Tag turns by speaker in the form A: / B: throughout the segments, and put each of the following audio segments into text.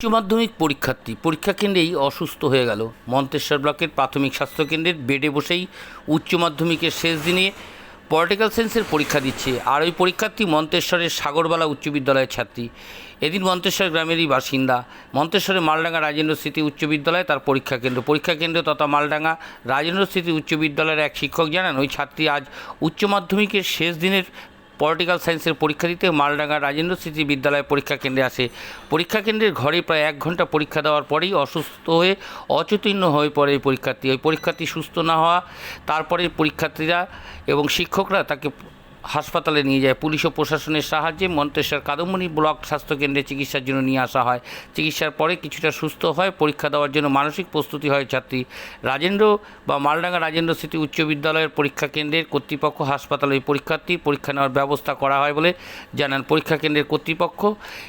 A: উচ্চ মাধ্যমিক পরীক্ষার্থী, পরীক্ষা কেন্দ্রেই অসুস্থ হয়ে গেল। মন্তেশ্বর ব্লকের প্রাথমিক স্বাস্থ্যকেন্দ্রের বেডে বসেই উচ্চ মাধ্যমিকের শেষ দিনে পলিটিক্যাল সায়েন্সের পরীক্ষা দিচ্ছে। আর ওই পরীক্ষার্থী মন্তেশ্বরের সাগরবালা উচ্চ বিদ্যালয়ের ছাত্রী। এদিন মন্তেশ্বর গ্রামেরই বাসিন্দা। মন্তেশ্বরের মালডাঙ্গা রাজেন্দ্র স্মৃতি উচ্চ বিদ্যালয়ে তার পরীক্ষা কেন্দ্র। পরীক্ষা কেন্দ্র তথা মালডাঙ্গা রাজেন্দ্র স্মৃতি উচ্চ বিদ্যালয়ের এক শিক্ষক জানান, ওই ছাত্রী আজ উচ্চ মাধ্যমিকের শেষ দিনের পলিটিক্যাল সায়েন্সের পরীক্ষা দিতে মালডাঙ্গা রাজেন্দ্র স্মৃতি বিদ্যালয় পরীক্ষা কেন্দ্রে আসে। পরীক্ষা কেন্দ্রের ঘরে প্রায় এক ঘণ্টা পরীক্ষা দেওয়ার পরেই অসুস্থ হয়ে অচৈতন্য হয়ে পড়ে এই পরীক্ষার্থী। ওই পরীক্ষার্থী সুস্থ না হওয়া, তারপরে পরীক্ষার্থীরা এবং শিক্ষকরা তাকে হাসপাতালে নিয়ে যায়। পুলিশ ও প্রশাসনের সাহায্যে মন্তেশ্বর কাদম্বনি ব্লক স্বাস্থ্যকেন্দ্রে চিকিৎসার জন্য নিয়ে আসা হয়। চিকিৎসার পরে কিছুটা সুস্থ হয় পরীক্ষা দেওয়ার জন্য মানসিক প্রস্তুতি হয় ছাত্রী রাজেন্দ্র বা মালডাঙ্গা রাজেন্দ্র স্মৃতি উচ্চ বিদ্যালয়ের পরীক্ষা কেন্দ্রের কর্তৃপক্ষ হাসপাতালে ওই পরীক্ষার্থী পরীক্ষা নেওয়ার ব্যবস্থা করা হয় বলে জানান পরীক্ষা কেন্দ্রের কর্তৃপক্ষ।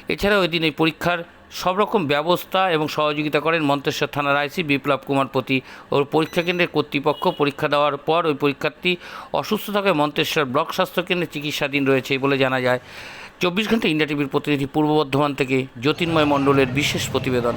A: এছাড়াও ওই দিন এই পরীক্ষার সব রকম ব্যবস্থা এবং সহযোগিতা করেন মন্তেশ্বর থানার আইসি বিপ্লব কুমার পতি। ওর পরীক্ষা কেন্দ্রের কর্তৃপক্ষ পরীক্ষা দেওয়ার পর ওই পরীক্ষার্থী অসুস্থ থাকায় মন্তেশ্বর ব্লক স্বাস্থ্যকেন্দ্রে চিকিৎসাধীন রয়েছে বলে জানা যায়। চব্বিশ ঘণ্টা ইন্ডিয়া টিভির প্রতিনিধি পূর্ব বর্ধমান থেকে জ্যোতির্ময় মণ্ডলের বিশেষ প্রতিবেদন।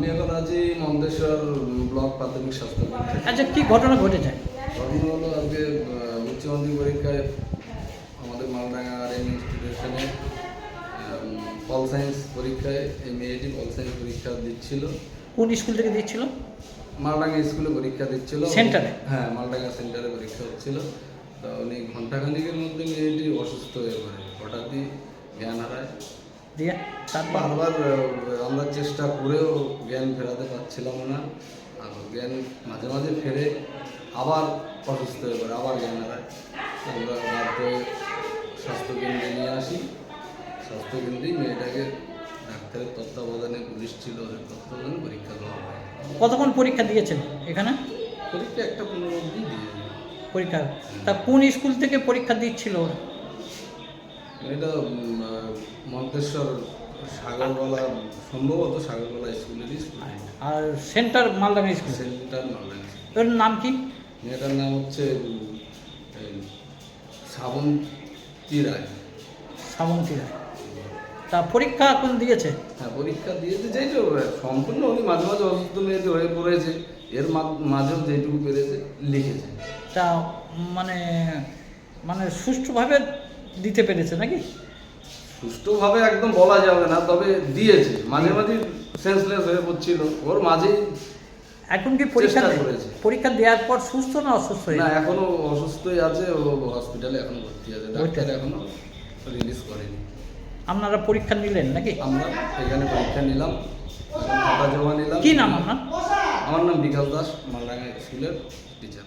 B: আমি এখন আছি মন্দেশ্বর ব্লক প্রাথমিক স্বাস্থ্য
C: আচ্ছা কি ঘটনা ঘটেছে?
B: ঘটনা হলো আজকে উচ্চ মাধ্যমিক পরীক্ষায় আমাদের মালডাঙ্গা আর এম ইনস্টিটিউশনে পল সায়েন্স পরীক্ষায় এই মেয়েটি পল সায়েন্স পরীক্ষা দিচ্ছিল।
C: কোন স্কুল থেকে দিচ্ছিল?
B: মালডাঙ্গা স্কুলে পরীক্ষা দিচ্ছিল।
C: সেন্টারে?
B: হ্যাঁ মালডাঙ্গা সেন্টারে পরীক্ষা হচ্ছিল। তো উনি ঘন্টাখানিকের মধ্যে মেয়েটি অসুস্থ হয়ে পড়ে। হঠাৎই জ্ঞান হারায়।
C: দিয়ে তারপর
B: বারবার আমরা চেষ্টা করেও জ্ঞান ফেরাতে পারছিলাম না। আর জ্ঞান মাঝে মাঝে ফেরে আবার অসুস্থ হয়ে পড়ে আবার জ্ঞান হারায়। আমরা বাধ্য স্বাস্থ্যকেন্দ্রে নিয়ে আসি। স্বাস্থ্যকেন্দ্রেই মেয়েটাকে ডাক্তারের তত্ত্বাবধানে পুলিশ ছিল ওদের তত্ত্বাবধানে পরীক্ষা দেওয়া হয়।
C: কতক্ষণ পরীক্ষা দিয়েছেন এখানে?
B: পরীক্ষা একটা পনেরো অবধি দিয়ে
C: পরীক্ষা। তা কোন স্কুল থেকে পরীক্ষা দিচ্ছিল ওরা?
B: এটা মন্তেশ্বর সাগরবালা সম্ভবত সাগরবালা স্কুলেরই স্টুডেন্ট
C: আর centre Maldanga school.
B: Centre knowledge
C: ওর নাম কি?
B: মেয়েটার নাম হচ্ছে শ্রাবন্তী রায়।
C: শ্রাবন্তী রায়। তা পরীক্ষা এখন দিয়েছে?
B: হ্যাঁ পরীক্ষা দিয়েছে যেইটুকু সম্পূর্ণ উনি মাঝে মাঝে অসুস্থ মেয়েতে হয়ে পড়েছে। এর মা- মাঝেও যেটুকু পেরেছে লিখেছে।
C: তা মানে মানে সুষ্ঠুভাবে দিতে পেরেছে নাকি?
B: সুস্থভাবে একদম বলা যাবে না তবে দিয়েছে। মাঝে মাঝে সেন্সলেস হয়ে পড়ছিল। ওর মাঝেই
C: এখন কি পরীক্ষা। পরীক্ষা দেওয়ার পর সুস্থ না অসুস্থ?
B: না এখনও অসুস্থই আছে। ও হসপিটালে এখনও ভর্তি আছে। ডাক্তার এখনও রিলিজ করেনি।
C: আপনারা পরীক্ষা নিলেন নাকি?
B: আমরা এখানে পরীক্ষা নিলাম। জমা নিলাম
C: কি নাম আপনার?
B: আমার নাম বিকাশ দাস মালডাঙ্গা স্কুলের টিচার